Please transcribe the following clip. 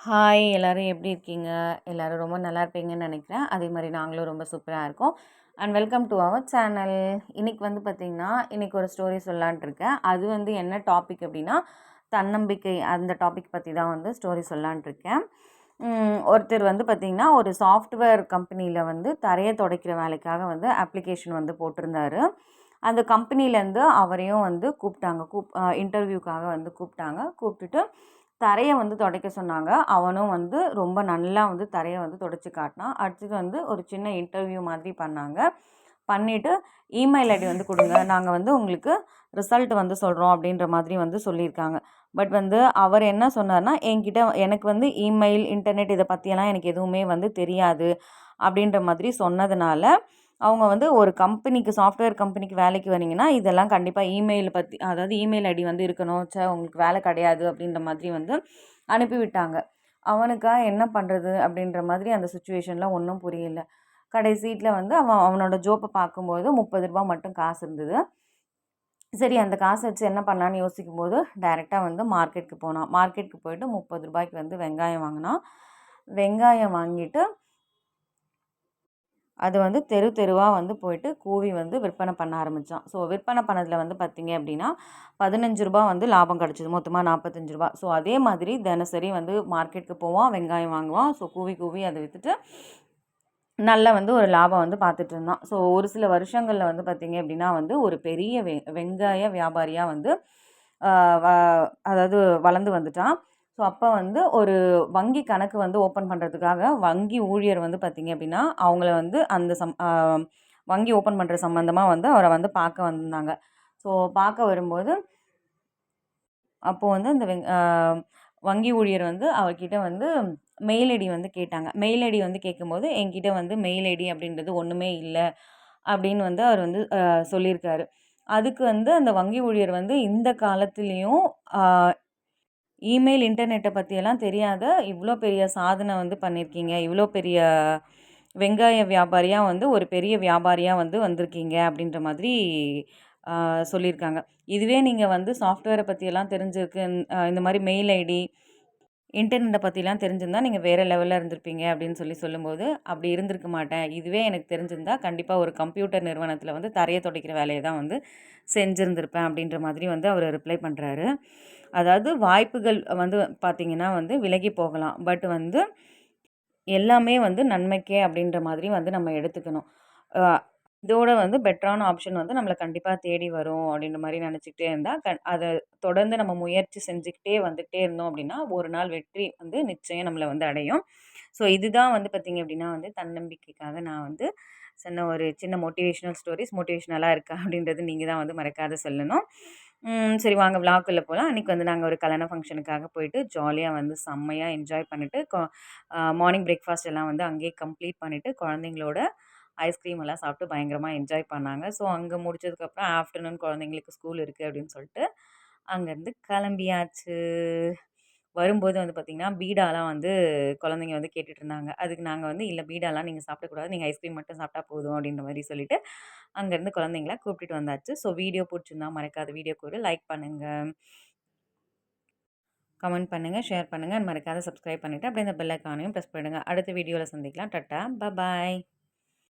Hi எல்லோரும் எப்படி இருக்கீங்க? எல்லோரும் ரொம்ப நல்லா இருப்பீங்கன்னு நினைக்கிறேன். அதே மாதிரி நாங்களும் ரொம்ப சூப்பராக இருக்கோம். And welcome to our channel இன்றைக்கி வந்து பார்த்திங்கன்னா இன்றைக்கி ஒரு ஸ்டோரி சொல்லலான்ட்டு இருக்கேன். அது வந்து என்ன டாபிக் அப்படின்னா தன்னம்பிக்கை. அந்த டாபிக் பற்றி தான் வந்து ஸ்டோரி சொல்லலான்ட்டு இருக்கேன். ஒருத்தர் வந்து பார்த்திங்கன்னா ஒரு சாஃப்ட்வேர் கம்பெனியில் வந்து தரையை துடைக்கிற வேலைக்காக வந்து அப்ளிகேஷன் வந்து போட்டிருந்தாரு. அந்த கம்பெனிலேருந்து அவரையும் வந்து கூப்பிட்டாங்க. கூப் இன்டர்வியூக்காக வந்து கூப்பிட்டாங்க. கூப்பிட்டுட்டு தரையை வந்து துடைக்க சொன்னாங்க. அவனும் வந்து ரொம்ப நல்லா வந்து தரையை வந்து துடைச்சி காட்டினான். அடுத்தது வந்து ஒரு சின்ன இன்டர்வியூ மாதிரி பண்ணாங்க. பண்ணிவிட்டு இமெயில் ஐடி வந்து கொடுங்க. நாங்கள் வந்து உங்களுக்கு ரிசல்ட் வந்து சொல்கிறோம் அப்படின்ற மாதிரி வந்து சொல்லியிருக்காங்க. பட் வந்து அவர் என்ன சொன்னார்னா என்கிட்ட எனக்கு வந்து இமெயில் இன்டர்நெட் இதை பற்றியெல்லாம் எனக்கு எதுவுமே வந்து தெரியாது அப்படின்ற மாதிரி சொன்னதுனால அவங்க வந்து ஒரு கம்பெனிக்கு சாஃப்ட்வேர் கம்பெனிக்கு வேலைக்கு வரீங்கன்னா இதெல்லாம் கண்டிப்பாக இமெயில் பற்றி அதாவது இமெயில் ஐடி வந்து இருக்கணும். சே உங்களுக்கு வேலை கிடையாது அப்படின்ற மாதிரி வந்து அனுப்பிவிட்டாங்க. அவனுக்கா என்ன பண்ணுறது அப்படின்ற மாதிரி அந்த சுச்சுவேஷனில் ஒன்றும் புரியல. கடைசீட்டில் வந்து அவன் அவனோட ஜோப்பை பார்க்கும்போது முப்பது ரூபா மட்டும் காசு இருந்தது. சரி அந்த காசை வச்சு என்ன பண்ணலான்னு யோசிக்கும் போது டைரெக்டாக வந்து மார்க்கெட்டுக்கு போனான். மார்க்கெட்டுக்கு போயிட்டு முப்பது ரூபாய்க்கு வந்து வெங்காயம் வாங்கினான். வெங்காயம் வாங்கிட்டு அது வந்து தெரு தெருவாக வந்து போயிட்டு கூவி வந்து விற்பனை பண்ண ஆரம்பித்தான் ஸோ விற்பனை பண்ணதில் வந்து பார்த்திங்க அப்படின்னா பதினஞ்சு ரூபா வந்து லாபம் கிடச்சிது. மொத்தமாக நாற்பத்தஞ்சு ரூபா. ஸோ அதே மாதிரி தினசரி வந்து மார்க்கெட்டுக்கு போவான் வெங்காயம் வாங்குவான். ஸோ கூவி கூவி அதை விற்றுட்டு நல்ல வந்து ஒரு லாபம் வந்து பார்த்துட்டு இருந்தான். ஸோ ஒரு சில வருஷங்களில் வந்து பார்த்திங்க அப்படின்னா வந்து ஒரு பெரிய வெ வெங்காய வியாபாரியாக வந்து அதாவது வளர்ந்து வந்துட்டான். ஸோ அப்போ வந்து ஒரு வங்கி கணக்கு வந்து ஓப்பன் பண்ணுறதுக்காக வங்கி ஊழியர் வந்து பார்த்திங்க அப்படின்னா அவங்கள வந்து அந்த சம் வங்கி ஓப்பன் பண்ணுற சம்மந்தமாக வந்து அவரை வந்து பார்க்க வந்திருந்தாங்க ஸோ பார்க்க வரும்போது அப்போது வந்து அந்த வெங் வங்கி ஊழியர் வந்து அவர்கிட்ட வந்து மெயில் ஐடி வந்து கேட்டாங்க. மெயில் ஐடி வந்து கேட்கும்போது என்கிட்ட வந்து மெயில் ஐடி அப்படின்றது ஒன்றுமே இல்லை அப்படின்னு வந்து அவர் வந்து சொல்லியிருக்காரு. அதுக்கு வந்து அந்த வங்கி ஊழியர் வந்து இந்த காலத்துலேயும் இமெயில் இன்டர்நெட்டை பற்றியெல்லாம் தெரியாத இவ்வளோ பெரிய சாதனை வந்து பண்ணியிருக்கீங்க இவ்வளோ பெரிய வெங்காய வியாபாரியாக வந்து ஒரு பெரிய வியாபாரியாக வந்து வந்திருக்கீங்க அப்படின்ற மாதிரி சொல்லியிருக்காங்க இதுவே நீங்கள் வந்து சாஃப்ட்வேரை பற்றியெல்லாம் தெரிஞ்சிருக்கு இந்த மாதிரி மெயில் ஐடி இன்டர்நெட்டை பற்றிலாம் தெரிஞ்சிருந்தால் நீங்கள் வேறு லெவலில் இருந்திருப்பீங்க அப்படின்னு சொல்லி சொல்லும்போது அப்படி இருந்திருக்க மாட்டேன். இதுவே எனக்கு தெரிஞ்சிருந்தால் கண்டிப்பாக ஒரு கம்ப்யூட்டர் நிறுவனத்தில் வந்து தரையை துடைக்கிற வேலையை தான் வந்து செஞ்சுருந்துருப்பேன். அப்படின்ற மாதிரி வந்து அவர் ரிப்ளை பண்ணுறாரு அதாவது வாய்ப்புகள் வந்து பார்த்திங்கன்னா வந்து விலகி போகலாம். பட் வந்து எல்லாமே வந்து நன்மைக்கே அப்படின்ற மாதிரி வந்து நம்ம எடுத்துக்கணும். இதோட வந்து பெட்டரான ஆப்ஷன் வந்து நம்மளை கண்டிப்பாக தேடி வரும் அப்படின்ற மாதிரி நினச்சிக்கிட்டே இருந்தால் க அதை தொடர்ந்து நம்ம முயற்சி செஞ்சுக்கிட்டே வந்துக்கிட்டே இருந்தோம் அப்படின்னா ஒரு நாள் வெற்றி வந்து நிச்சயம் நம்மளை வந்து அடையும். ஸோ இதுதான் வந்து பார்த்திங்க அப்படின்னா வந்து தன்னம்பிக்கைக்காக நான் வந்து சொன்ன ஒரு சின்ன மோட்டிவேஷ்னல் ஸ்டோரிஸ் மோட்டிவேஷ்னலாக இருக்கா அப்படின்றது நீங்கள் தான் வந்து மறக்காத சொல்லணும். சரி வாங்க விழாக்குள்ளே போகலாம் அன்றைக்கி வந்து நாங்கள் ஒரு கல்யாண ஃபங்க்ஷனுக்காக போயிட்டு ஜாலியாக வந்து செம்மையாக என்ஜாய் பண்ணிவிட்டு மார்னிங் பிரேக்ஃபாஸ்ட் எல்லாம் வந்து அங்கேயே கம்ப்ளீட் பண்ணிவிட்டு குழந்தைங்களோட ஐஸ்கிரீம் எல்லாம் சாப்பிட்டு பயங்கரமாக என்ஜாய் பண்ணாங்க. ஸோ அங்கே முடிச்சதுக்கப்புறம் ஆஃப்டர்நூன் குழந்தைங்களுக்கு ஸ்கூல் இருக்குது அப்படின்னு சொல்லிட்டு அங்கேருந்து கிளம்பியாச்சு. வரும்போது வந்து பார்த்திங்கன்னா பீடாலாம் வந்து குழந்தைங்க வந்து கேட்டுட்டு இருந்தாங்க. அதுக்கு நாங்கள் வந்து இல்லை பீடாலாம் நீங்கள் சாப்பிடக்கூடாது. நீங்கள் ஐஸ்கிரீம் மட்டும் சாப்பிட்டா போதும் அப்படின்ற மாதிரி சொல்லிவிட்டு அங்கேருந்து குழந்தைங்கள கூப்பிட்டுட்டு வந்தாச்சு. ஸோ வீடியோ பிடிச்சிருந்தா மறக்காத. வீடியோக்கு ஒரு லைக் பண்ணுங்கள் கமெண்ட் பண்ணுங்கள் ஷேர் பண்ணுங்கள் மறக்காத சப்ஸ்கிரைப் பண்ணிவிட்டு அப்படியே இந்த பெல் ஐக்கானையும் ப்ரெஸ் பண்ணுங்கள் அடுத்த வீடியோவில் சந்திக்கலாம். டட்டா. பாய்